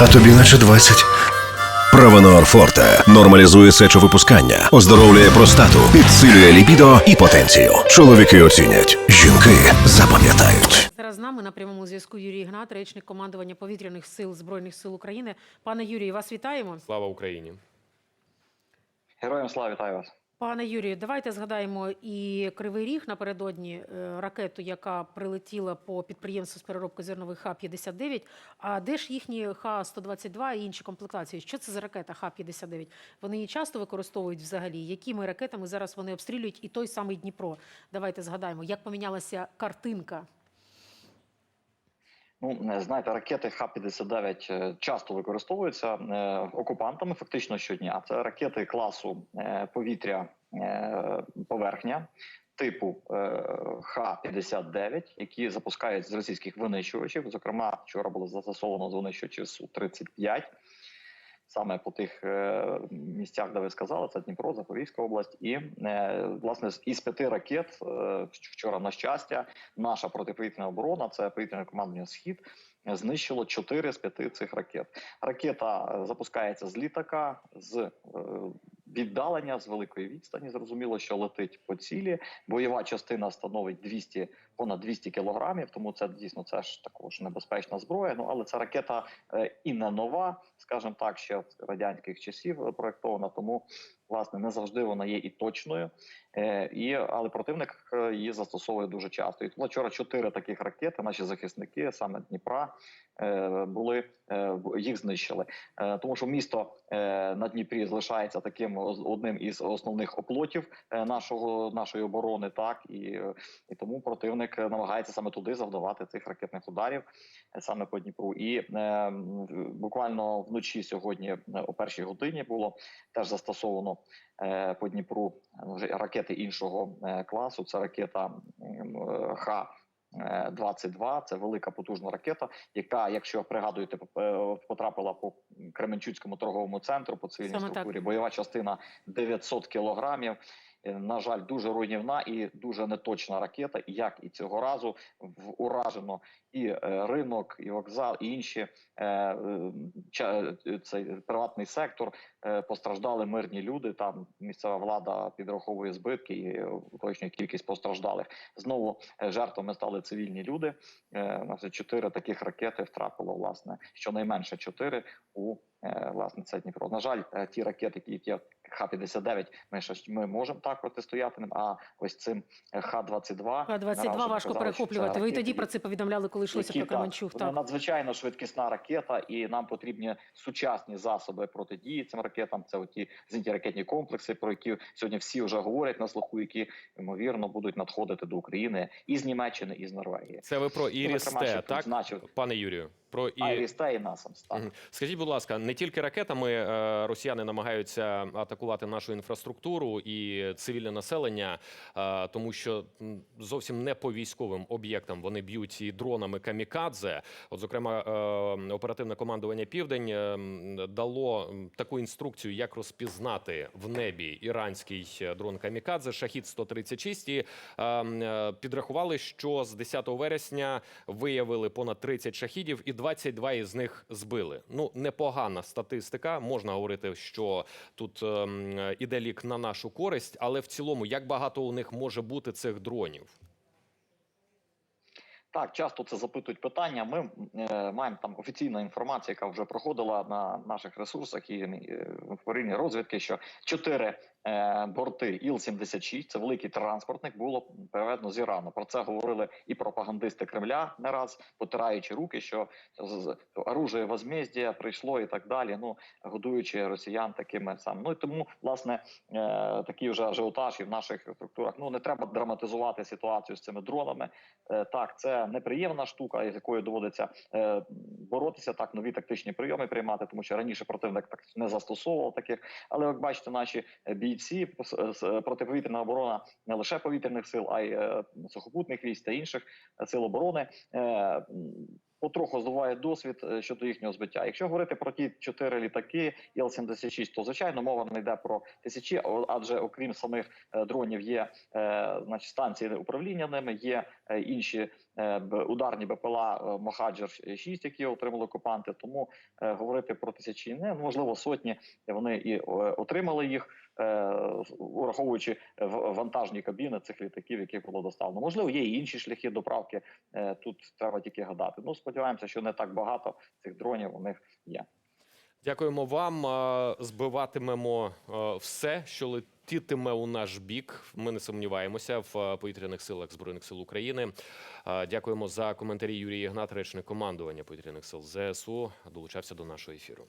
а тобі наче 20. Правонор Форте нормалізує сечовипускання, оздоровлює простату, підсилює лібідо і потенцію. Чоловіки оцінять, жінки запам'ятають. Зараз з нами на прямому зв'язку Юрій Ігнат, речник командування повітряних сил Збройних сил України. Пане Юрію, вас вітаємо. Слава Україні! Героям слава вітаю вас. Пане Юрію, давайте згадаємо і Кривий Ріг напередодні е, ракету, яка прилетіла по підприємству з переробки зернових Х-59. А де ж їхні Х-122 і інші комплектації? Що це за ракета Х-59? Вони її часто використовують взагалі? Якими ракетами зараз вони обстрілюють і той самий Дніпро? Давайте згадаємо, як помінялася картинка. Ну знаєте, ракети Х-59 е, часто використовуються е, окупантами фактично щодня. Це ракети класу е, повітря поверхня. Типу е, Х-59, які запускають з російських винищувачів. Зокрема, вчора було застосовано з винищувачів Су-35. Саме по тих е, місцях, де ви сказали, це Дніпро, Запорізька область, і е, власне із п'яти ракет е, вчора, на щастя, наша протиповітряна оборона, це повітряне командування Схід, знищило чотири з п'яти цих ракет. Ракета запускається з літака, з віддалення, з великої відстані. Зрозуміло, що летить по цілі. Бойова частина становить 200, понад 200 кілограмів, тому це дійсно це ж також небезпечна зброя. Ну але ця ракета і не нова, скажімо так, ще з радянських часів проектована. тому власне не завжди вона є і точною. Е, і але противник е, її застосовує дуже часто. І вчора чотири таких ракети. Наші захисники саме Дніпра е, були їх знищили. Тому що місто на Дніпрі залишається таким одним із основних оплотів нашого нашої оборони. Так і, і тому противник намагається саме туди завдавати цих ракетних ударів, саме по Дніпру. І буквально вночі сьогодні о першій годині було теж застосовано по Дніпру е, вже ракети іншого е, класу. Це ракета е, Х. е, 22 це велика потужна ракета, яка, якщо пригадуєте, е, потрапила по Кременчуцькому торговому центру по цивільній Саме так. структурі. Бойова частина 900 кілограмів. Е, На жаль, дуже руйнівна і дуже неточна ракета. Як і цього разу уражено і е, ринок, і вокзал, і інші е, е, е, цей приватний сектор. Е, постраждали мирні люди. Там місцева влада підраховує збитки і уточнює кількість постраждалих. Знову е, жертвами стали цивільні люди. Е, у чотири таких ракети втрапило, власне, щонайменше чотири у власне це Дніпро. На жаль, ті ракети, які є Х-59, ми ще ми можемо так протистояти ним. А ось цим е, Х-22 Х-22 важко перехоплювати. Ви тоді про це повідомляли, коли йшлося про Кременчуг. Так, Так. надзвичайно швидкісна ракета, і нам потрібні сучасні засоби протидії цим ракетам. Це оті зенітно-ракетні комплекси, про які сьогодні всі вже говорять на слуху, які ймовірно будуть надходити до України із Німеччини, і з Норвегії. Це ви про Іріс зокрема, так, Значив... пане Юрію? Про і... Айріста і Насамс. Так. Скажіть, будь ласка, не тільки ракетами е, росіяни намагаються атакувати нашу інфраструктуру і цивільне населення, е, тому що зовсім не по військовим об'єктам вони б'ють і дронами камікадзе. От, зокрема, е, оперативне командування Південь дало таку інструкцію, як розпізнати в небі іранський дрон камікадзе Шахід 136 і підрахували, що з 10 вересня виявили понад 30 шахідів, і 22 із них збили. Ну непогана статистика. Можна говорити, що тут ем, іде лік на нашу користь, але в цілому, як багато у них може бути цих дронів? Так, часто це запитують питання. Ми е, маємо там офіційна інформація, яка вже проходила на наших ресурсах і е, в розвідки, що чотири е, борти Іл-76, це великий транспортник, було переведено з Ірану. Про це говорили і пропагандисти Кремля не раз, потираючи руки, що оружие возмездія прийшло і так далі. Ну годуючи росіян такими самими. Ну і тому власне е, такий вже ажіотаж і в наших структурах. Ну не треба драматизувати ситуацію з цими дронами. Е, Так, це неприємна штука, з якою доводиться е, боротися. Так, нові тактичні прийоми приймати, тому що раніше противник так не застосовував таких. Але як бачите, наші е, бійці протиповітряна оборона не лише повітряних сил, а й е, сухопутних військ та інших е, сил оборони. Потроху здобуває досвід е, щодо їхнього збиття. Якщо говорити про ті чотири літаки Іл-76, то звичайно мова не йде про тисячі, адже окрім самих е, дронів є е, значить станції управління ними, є інші ударні БПЛА е, Мохаджер 6 які отримали окупанти. Тому говорити про тисячі не ну, можливо сотні. Вони і отримали їх, ураховуючи вантажні кабіни цих літаків, яких було доставлено. Можливо, є і інші шляхи доправки. Тут треба тільки гадати. Ну сподіваємося, що не так багато цих дронів у них є. Дякуємо вам. Збиватимемо все, що летітиме у наш бік. Ми не сумніваємося в повітряних силах збройних сил України. Дякуємо за коментарі. Юрій Ігнат, речник командування повітряних сил ЗСУ, долучався до нашого ефіру.